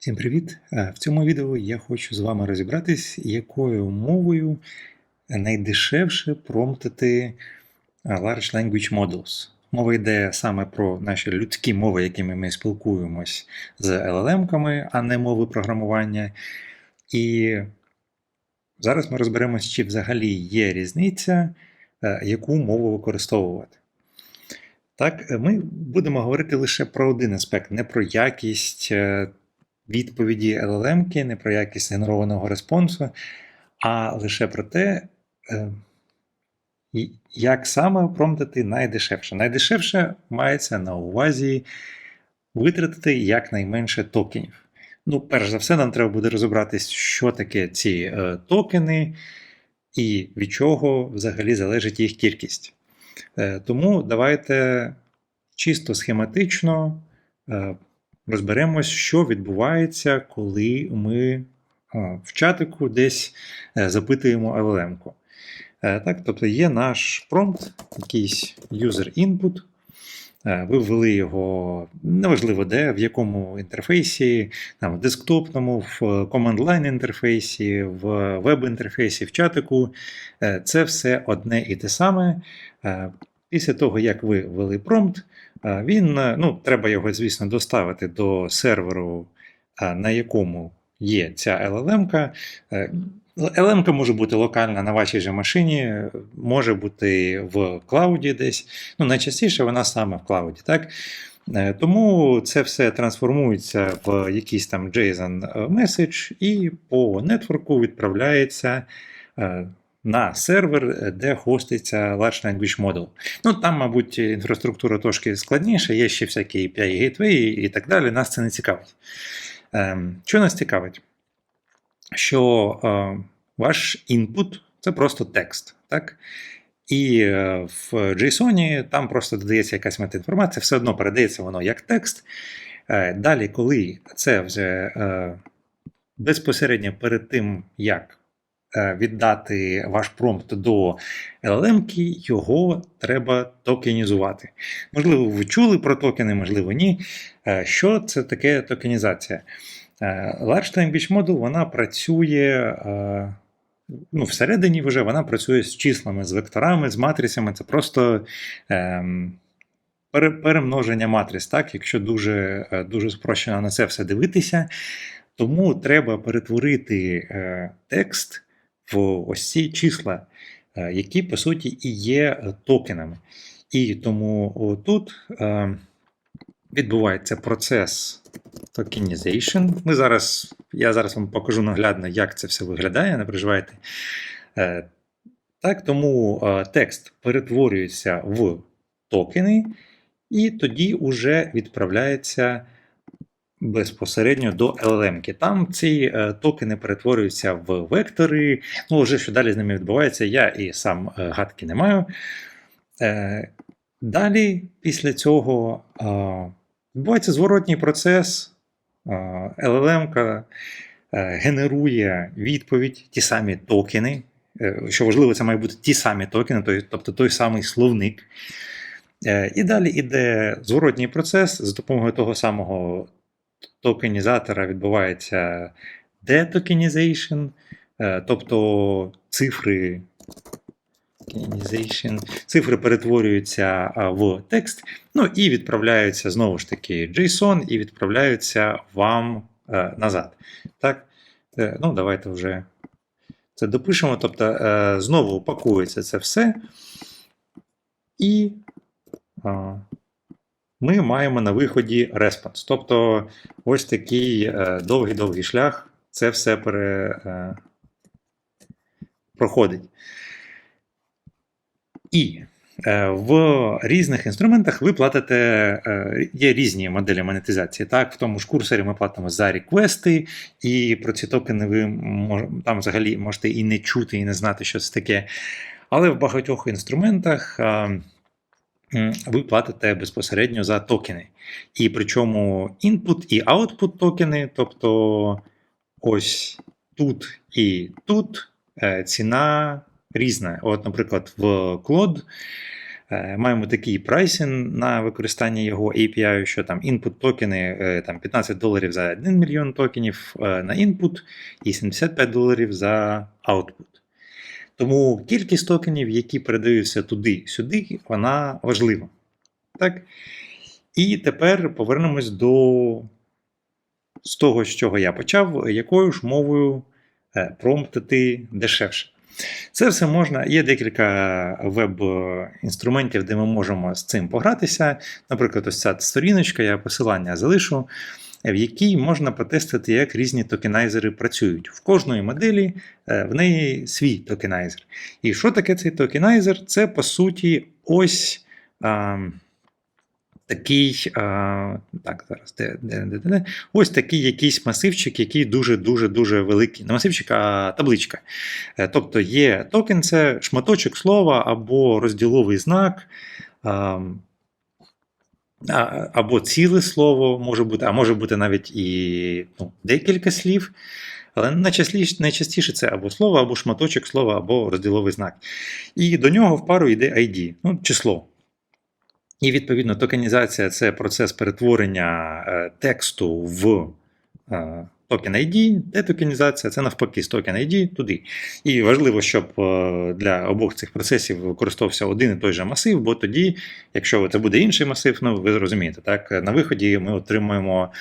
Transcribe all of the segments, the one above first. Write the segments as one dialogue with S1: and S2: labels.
S1: Всім привіт! Е, В цьому відео я хочу з вами розібратись, якою мовою найдешевше промптити е, Large Language Models. Мова йде саме про наші людські мови, якими ми спілкуємось з LLM-ками, а не мови програмування. І зараз ми розберемось, чи взагалі є різниця, е, яку мову використовувати. Так, ми будемо говорити лише про один аспект, не про якість відповіді LLM, не про якість генерованого респонсу, а лише про те, е, як саме промптити найдешевше. Найдешевше мається на увазі витратити якнайменше токенів. Ну, перш за все, нам треба буде розібратись, що таке ці е, токени і від чого взагалі залежить їх кількість. Е, Тому давайте чисто схематично е, розберемось, що відбувається, коли ми в чатику десь е, запитуємо LLM-ку. Е, Так, тобто є наш промпт, якийсь user input. Е, Ви ввели його неважливо де, в якому інтерфейсі, там, в десктопному, в command-line інтерфейсі, в веб-інтерфейсі, в чатику. Це все одне і те саме. Е, Після того, як ви ввели промпт, е, він, е, ну, треба його, звісно, доставити до серверу, е, на якому є ця LLM-ка. Е, LLM може бути локальна на вашій же машині, може бути в клауді десь. Ну, найчастіше вона саме в клауді, так? Е, Тому це все трансформується в якийсь там JSON меседж і по нетворку відправляється е, на сервер, де хоститься Large Language Model. Ну, там, мабуть, інфраструктура трошки складніша, є ще всякі API Gateway і так далі. Нас це не цікавить. Ем, Що нас цікавить? Що е, ваш інпут це просто текст. Так? І е, в JSON там просто додається якась метаінформація, все одно передається воно як текст. Е, Далі, коли це вже е, безпосередньо перед тим, як е, віддати ваш промпт до LLM, його треба токенізувати. Можливо, ви чули про токени, можливо, ні. Е, Що це таке токенізація? Е, Large Language Model вона працює. е, Ну, всередині вже вона працює з числами, з векторами, з матрицями. Це просто ем, перемноження матриць, так, якщо дуже, е, дуже спрощено на це все дивитися. Тому треба перетворити е, текст в ось ці числа, е, які по суті і є е, токенами. І тому тут е, відбувається процес tokenization. Ми зараз, я зараз вам покажу наглядно, як це все виглядає, не переживайте. Так, тому текст перетворюється в токени, і тоді вже відправляється безпосередньо до LLM. Там ці е, токени перетворюються в вектори. Ну, вже що далі з ними відбувається, я і сам е, гадки не маю. Е, Далі, після цього, відбувається зворотній процес. LLM генерує відповідь, ті самі токени. Що важливо, це має бути ті самі токени, тобто той самий словник. І далі йде зворотній процес. За допомогою того самого токенізатора відбувається детокенізейшн, е, тобто цифри. Цифри перетворюються в текст, ну і відправляються знову ж таки JSON, і відправляються вам е, назад. Так? Е, ну, давайте вже це допишемо. Тобто, знову пакується це все. І ми маємо на виході респонс. Тобто, ось такий е, довгий-довгий шлях. Це все пере, е, проходить. І е, в різних інструментах ви платите, є різні моделі монетизації. Так, в тому ж курсорі ми платимо за реквести, і про ці токени ви там взагалі можете і не чути, і не знати, що це таке. Але в багатьох інструментах. Ви платите безпосередньо за токени. І причому input і output токени, тобто ось тут і тут е, ціна різна. От, наприклад, в Claude Е, Маємо такий прайсінг на використання його API, що там input токени е, там 15 доларів за 1 мільйон токенів на input і 75 доларів за output. Тому кількість токенів, які передаються туди-сюди, вона важлива. Так? І тепер повернемось до з того, з чого я почав, якою ж мовою е, промптити дешевше. Це все можна. Є декілька веб-інструментів, де ми можемо з цим погратися. Наприклад, ось ця сторіночка, я посилання залишу, в якій можна протестити, як різні токенайзери працюють. В кожної моделі е, в неї свій токенайзер. І що таке цей токенайзер? Це по суті ось. А, Такий, а, так, зараз, де, де, де, де, ось такий якийсь масивчик, який дуже-дуже дуже великий. Не масивчик, а табличка. Е, Тобто є токен, це шматочок слова або розділовий знак, а, а, або ціле слово може бути, а може бути навіть і ну, декілька слів. Але найчастіше, найчастіше це або слово, або шматочок слова, або розділовий знак. І до нього в пару йде ID, ну, число. І відповідно токенізація це процес перетворення е, тексту в е, токен ID, детокенізація це навпаки з токен ID туди. І важливо, щоб е, для обох цих процесів використовувався один і той же масив, бо тоді, якщо це буде інший масив, ну ви зрозумієте, так на виході ми отримуємо.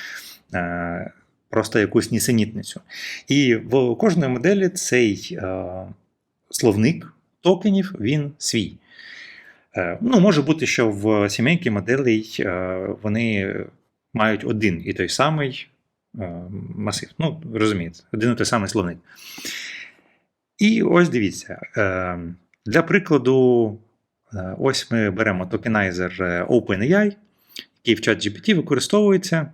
S1: Просто якусь нісенітницю. І в кожної моделі цей е, словник токенів він свій. Е, ну, Може бути, що в сімейки моделей е, вони мають один і той самий е, масив. Ну, розумієте, один і той самий словник. І ось дивіться. Е, для прикладу, е, ось ми беремо токенайзер OpenAI, який в ChatGPT використовується.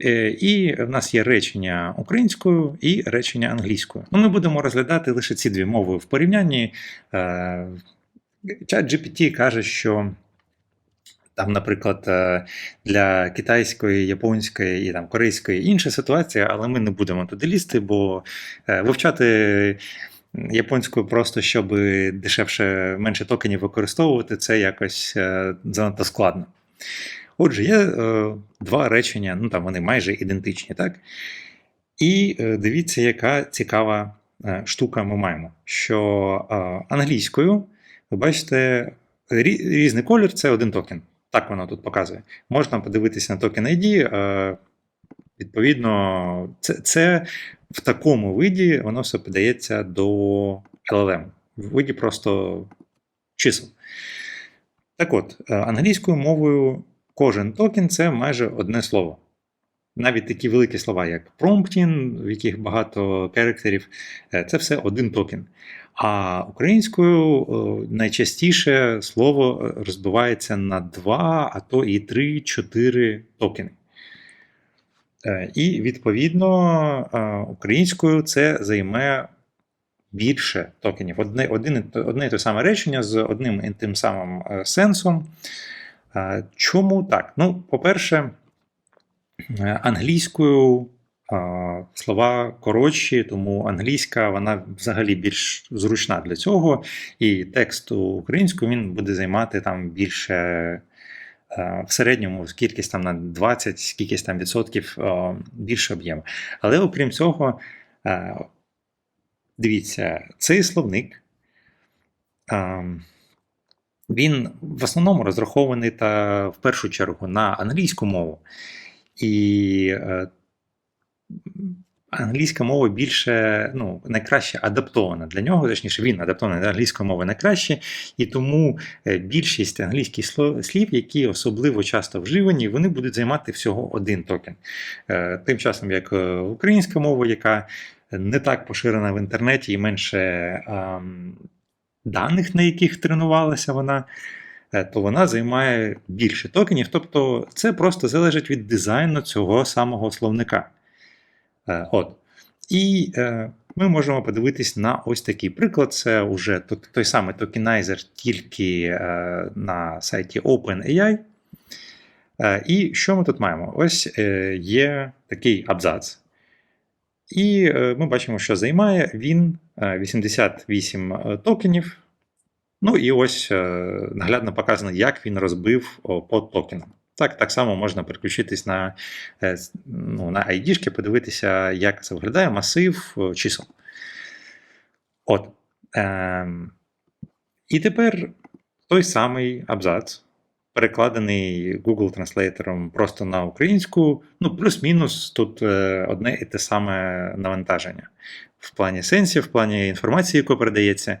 S1: Е, і в нас є речення українською і речення англійською. Ну, Ми будемо розглядати лише ці дві мови в порівнянні. Е, чат GPT каже, що там, наприклад, е, для китайської, японської і там, корейської інша ситуація, але ми не будемо туди лізти, бо вивчати японською просто, щоб дешевше менше токенів використовувати, це якось занадто складно. Отже, є е, два речення, ну там вони майже ідентичні, так? І е, дивіться, яка цікава е, штука ми маємо. Що е, англійською, ви бачите, різний колір це один токен. Так воно тут показує. Можна подивитися на токен ID. Е, відповідно, це, це в такому виді воно все подається до LLM. В виді просто чисел. Так от, е, англійською мовою. Кожен токен це майже одне слово. Навіть такі великі слова, як prompting, в яких багато керактерів, це все один токен. А українською найчастіше слово розбивається на два, а то і три-чотири токени. Е, і, відповідно, українською це займе більше токенів. Одне одне, одне і те саме речення з одним і тим самим е, сенсом. Чому так? Ну, по-перше, е, англійською слова коротші, тому англійська вона взагалі більш зручна для цього. І текст українською він буде займати там більше. Е, в середньому кількість там на 20, скількись там відсотків більше об'єму. Але окрім цього, е, дивіться, цей словник він в основному розрахований та в першу чергу на англійську мову. І е, англійська мова більше ну, найкраще адаптована для нього, точніше, він адаптований до англійської мови найкраще, і тому е, більшість англійських слів, які особливо часто вживані, вони будуть займати всього один токен. Е, тим часом, як українська мова, яка не так поширена в інтернеті і менше даних, на яких тренувалася вона, е, то вона займає більше токенів. Тобто це просто залежить від дизайну цього самого словника. Е, от. І е, ми можемо подивитись на ось такий приклад. Це вже той самий токенайзер, тільки на сайті OpenAI. І що ми тут маємо? Ось є такий абзац. І ми бачимо, що займає він 88 токенів. Ну і ось е, наглядно показано, як він розбив по токенам. Так, так само можна переключитись на, е, ну, на ID, подивитися, як це виглядає масив е, чисел. От. Ем, і тепер той самий абзац, перекладений Google Translator просто на українську, ну, плюс-мінус тут е, одне і те саме навантаження в плані сенсів, в плані інформації, яка передається.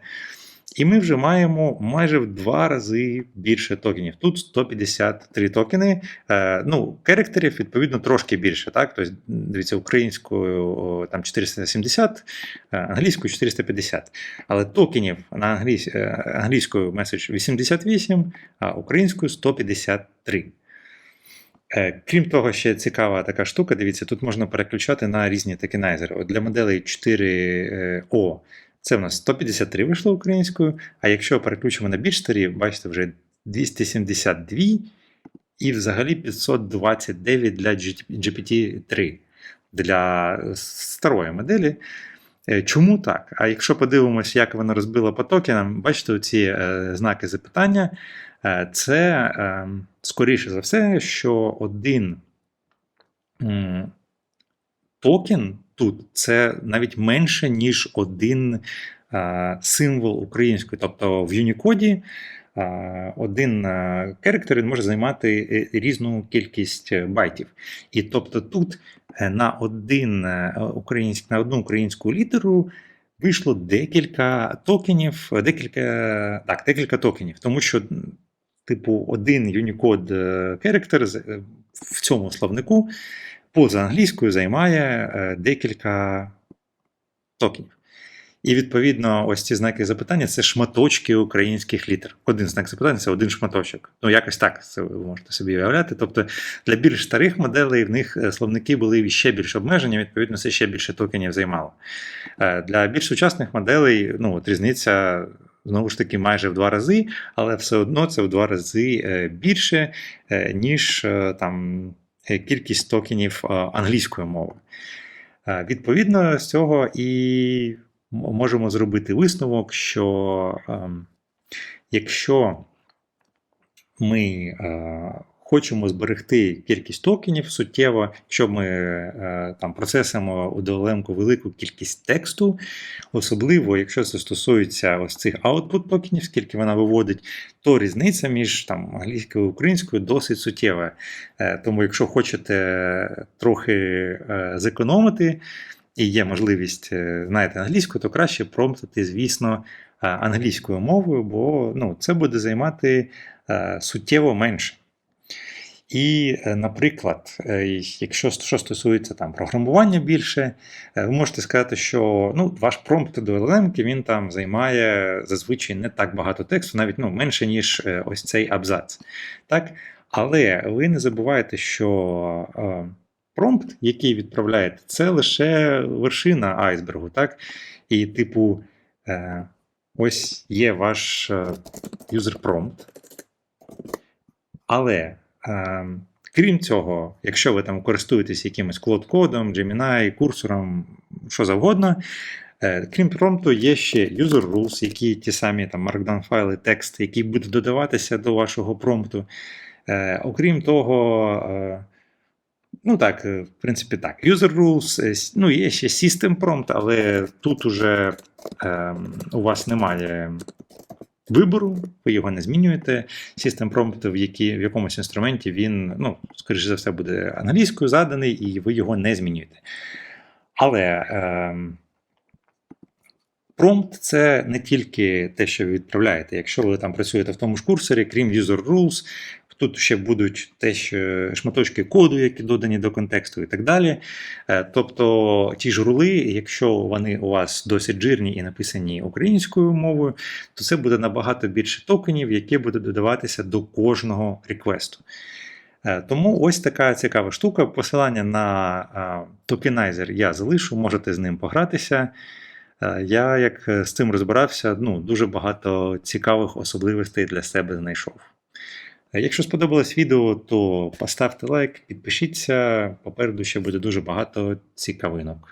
S1: І ми вже маємо майже в два рази більше токенів. Тут 153 токени. Е, ну, керектерів, відповідно, трошки більше. Так? Тобто, дивіться, українською там 470, е, англійською 450. Але токенів на англійсь... е, англійською меседж 88, а українською 153. Е, Крім того, ще цікава така штука. Дивіться, тут можна переключати на різні токенайзери. От для моделей 4O це в нас 153 вийшло українською. А якщо переключимо на більш старі, бачите, вже 272 і взагалі 529 для GPT-3 для старої моделі. Е, Чому так? А якщо подивимося, як вона розбила по токенам, бачите, ці е, знаки запитання, е, це е, скоріше за все, що один м, токен тут це навіть менше, ніж один е, символ української. Тобто в Unicode е, один він може займати е, різну кількість е, байтів. І тобто тут е, на, один, українськ, на одну українську літеру вийшло декілька токенів, декілька, так, декілька токенів, тому що. Типу, один Unicode е, в цьому словнику поза англійською займає е, декілька токенів. І відповідно, ось ці знаки запитання це шматочки українських літер. Один знак запитання це один шматочок. Ну, якось так це ви можете собі уявляти. Тобто для більш старих моделей в них е, словники були ще більш обмежені, відповідно, це ще більше токенів займало. Е, Для більш сучасних моделей ну, от різниця знову ж таки майже в два рази, але все одно це в два рази більше, ніж там кількість токенів е, англійської мови. Е, Відповідно, з цього і можемо зробити висновок, що ем, якщо ми е, хочемо зберегти кількість токенів суттєво, якщо ми е, там процесимо у DLM велику кількість тексту, особливо якщо це стосується ось цих output токенів, скільки вона виводить, то різниця між там англійською і українською досить суттєва. Е, Тому, якщо хочете трохи е, зекономити, і є можливість знаєте англійську, то краще промптити, звісно, англійською мовою, бо ну, це буде займати суттєво менше. І, е, наприклад, е, якщо що стосується там програмування більше, е, ви можете сказати, що ну, ваш промпт до LLM він там займає зазвичай не так багато тексту, навіть ну, менше, ніж ось цей абзац. Так? Але ви не забувайте, що промпт, який відправляєте, це лише вершина айсбергу. Так? І, типу, ось є ваш user prompt. Але крім цього, якщо ви там користуєтесь якимось клод-кодом, Gemini, курсором, що завгодно, е, крім промпту, є ще user rules, які ті самі там markdown файли, текст, які будуть додаватися до вашого промпту. Е, окрім того, е, ну так, в принципі, так, user rules, ну є ще system prompt, але тут уже е, у вас немає вибору, ви його не змінюєте. System prompt в, в якомусь інструменті він, ну, скоріше за все, буде англійською заданий, і ви його не змінюєте. Але е, промпт це не тільки те, що ви відправляєте. Якщо ви там працюєте в тому ж курсорі, крім user rules, тут ще будуть те, що шматочки коду, які додані до контексту, і так далі. Е, Тобто ті ж рули, якщо вони у вас досить жирні і написані українською мовою, то це буде набагато більше токенів, які будуть додаватися до кожного реквесту. Е, Тому ось така цікава штука. Посилання на е, токенайзер я залишу, можете з ним погратися. Я, як з цим розбирався, ну, дуже багато цікавих особливостей для себе знайшов. Якщо сподобалось відео, то поставте лайк, підпишіться. Попереду ще буде дуже багато цікавинок.